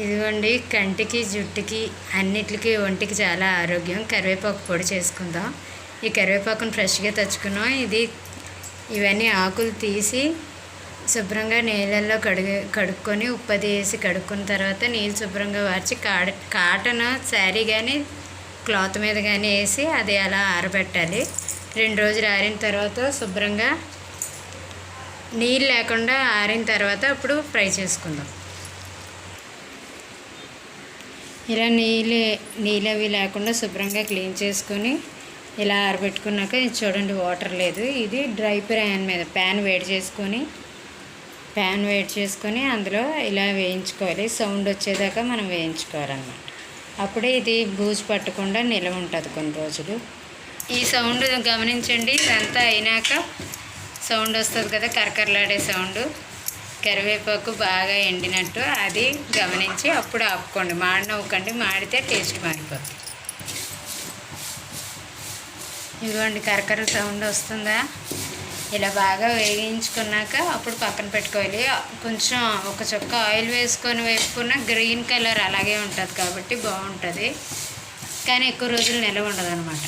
ఇదిగోండి కంటికి జుట్టుకి అన్నిటికి ఒంటికి చాలా ఆరోగ్యం. కరివేపాకు పొడి చేసుకుందాం. ఈ కరివేపాకును ఫ్రెష్గా తెచ్చుకున్నాం. ఇది ఇవన్నీ ఆకులు తీసి శుభ్రంగా నీళ్ళల్లో కడుగు కడుక్కొని ఉప్పది వేసి కడుక్కున్న తర్వాత నీళ్ళు శుభ్రంగా వార్చి కాడ కాటన్ శారీ కానీ క్లాత్ మీద కానీ వేసి అది అలా ఆరబెట్టాలి. రెండు రోజులు ఆరిన తర్వాత శుభ్రంగా నీళ్ళు లేకుండా ఆరిన తర్వాత అప్పుడు ఫ్రై చేసుకుందాం. ఇలా నీళ్ళు నీళ్ళు అవి లేకుండా శుభ్రంగా క్లీన్ చేసుకొని ఇలా ఆరబెట్టుకున్నాక ఇది చూడండి వాటర్ లేదు. ఇది డ్రై ప్యాన్ మీద ప్యాన్ వేడి చేసుకొని ప్యాన్ వేడి చేసుకొని అందులో ఇలా వేయించుకోవాలి. సౌండ్ వచ్చేదాకా మనం వేయించుకోవాలన్నమాట. అప్పుడే ఇది బూజు పట్టకుండా నిల్వ ఉంటుంది కొన్ని రోజులు. ఈ సౌండ్ గమనించండి ఇదంతా అయినాక సౌండ్ వస్తుంది కదా కరకరలాడే సౌండ్. కరివేపాకు బాగా ఎండినట్టు అది గమనించి అప్పుడు ఆపుకోండి. మాడనవ్వకండి మాడితే టేస్ట్ మారిపోతుంది ఇదిగోండి కరకర సౌండ్ వస్తుందా? ఇలా బాగా వేగించుకున్నాక అప్పుడు పక్కన పెట్టుకోవాలి. కొంచెం ఒక చుక్క ఆయిల్ వేసుకొని వేపుకున్న గ్రీన్ కలర్ అలాగే ఉంటుంది కాబట్టి బాగుంటుంది. కానీ ఎక్కువ రోజులు నిలవ ఉండదు అనమాట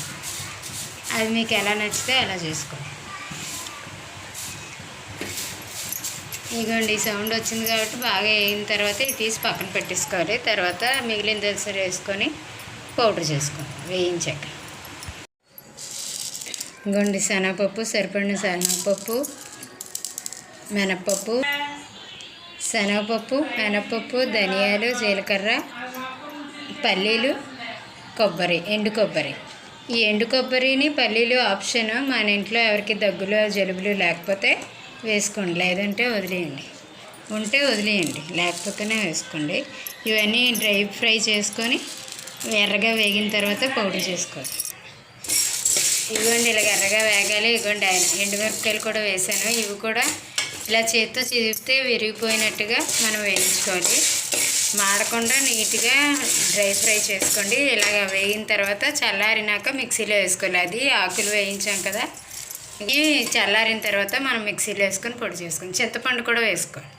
అది మీకు ఎలా నచ్చితే అలా చేసుకోండి. ఇదిగోండి ఈ సౌండ్ వచ్చింది కాబట్టి బాగా అయిన తర్వాత ఇది తీసి పక్కన పెట్టేసుకోవాలి. తర్వాత మిగిలిన దలసరి వేసుకొని పౌడర్ చేసుకోండి వేయించాక. ఇదిగోండి శనగపప్పు సరిపడిన శనగపప్పు మినప్పప్పు శనగపప్పు మినప్పప్పు ధనియాలు జీలకర్ర పల్లీలు కొబ్బరి ఎండు కొబ్బరి. ఈ ఎండు కొబ్బరిని పల్లీలు ఆప్షన్ మన ఇంట్లో ఎవరికి దగ్గులు జలుబులు లేకపోతే వేసుకోండి. లేదంటే వదిలేయండి. ఉంటే వదిలేయండి. లేకపోతేనే వేసుకోండి. ఇవన్నీ డ్రై ఫ్రై చేసుకొని ఎర్రగా వేగిన తర్వాత పౌడర్ చేసుకోవాలి. ఇవ్వండి ఇలా ఎర్రగా వేగాలి. ఇవ్వండి ఆయన ఎండుమిరపకాయలు కూడా వేసాను. ఇవి కూడా ఇలా చేత్తో చిదిపితే విరిగిపోయినట్టుగా మనం వేయించుకోవాలి. మాడకుండా నీట్గా డ్రై ఫ్రై చేసుకోండి. ఇలాగ వేగిన తర్వాత చల్లారినాక మిక్సీలో వేసుకోవాలి. అది ఆకులు వేయించాం కదా. ఇవి చల్లారిన తర్వాత మనం మిక్సీలో వేసుకొని పొడి చేసుకొని చింతపండు కూడా వేసుకోండి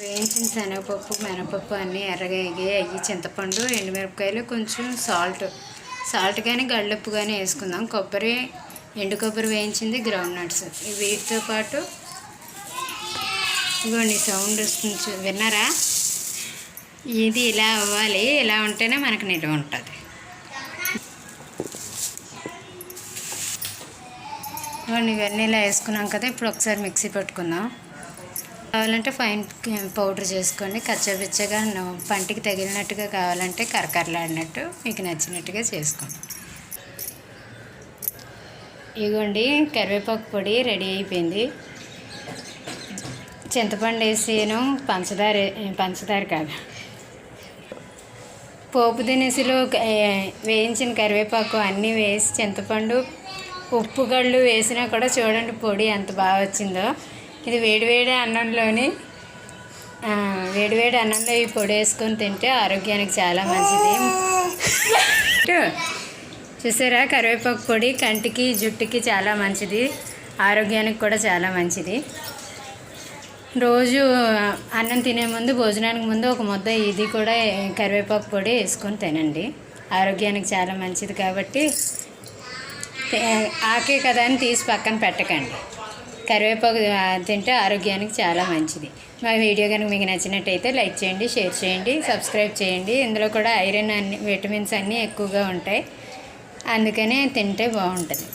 వేయించిన శనగపప్పు మినపప్పు అన్నీ ఎర్రగా ఎగి అయ్యి చింతపండు ఎండుమిరపకాయలు కొంచెం సాల్ట్ సాల్ట్ కానీ గళ్ళుప్పు కానీ వేసుకుందాం. కొబ్బరి ఎండు కొబ్బరి వేయించింది గ్రౌండ్ నట్స్ వీటితో పాటు ఇదిగోండి సౌండ్ వస్తుంది విన్నారా? ఇది ఇలా అవ్వాలి. ఇలా ఉంటేనే మనకు నిల్వ ఉంటుంది. వాడిని ఇవన్నీ ఇలా వేసుకున్నాం కదా ఇప్పుడు ఒకసారి మిక్సీ పెట్టుకుందాం. కావాలంటే ఫైన్ పౌడర్ చేసుకోండి. కచ్చబిచ్చగా పంటికి తగిలినట్టుగా కావాలంటే కరకరలాడినట్టు మీకు నచ్చినట్టుగా చేసుకోండి. ఇదిగోండి కరివేపాకు పొడి రెడీ అయిపోయింది. చింతపండు వేసేను పంచదార పంచదార కాదు. పోపు దినుసులు వేయించిన కరివేపాకు అన్నీ వేసి చింతపండు ఉప్పు గళ్ళు వేసినా కూడా చూడండి పొడి ఎంత బాగా వచ్చిందో. ఇది వేడివేడి అన్నంలోని వేడివేడి అన్నంలో ఈ పొడి వేసుకొని తింటే ఆరోగ్యానికి చాలా మంచిది. చూసారా? కరివేపాకు పొడి కంటికి జుట్టుకి చాలా మంచిది. ఆరోగ్యానికి కూడా చాలా మంచిది. రోజు అన్నం తినే ముందు భోజనానికి ముందు ఒక ముద్ద ఇది కూడా కరివేపాకు పొడి వేసుకొని తినండి. ఆరోగ్యానికి చాలా మంచిది కాబట్టి ఆకే కదా అని తీసి పక్కన పెట్టకండి. కరివేపాకు తింటే ఆరోగ్యానికి చాలా మంచిది. మా వీడియో కనుక మీకు నచ్చినట్టయితే లైక్ చేయండి షేర్ చేయండి సబ్స్క్రైబ్ చేయండి. ఇందులో కూడా ఐరన్ అన్ని విటమిన్స్ అన్నీ ఎక్కువగా ఉంటాయి. అందుకనే తింటే బాగుంటుంది.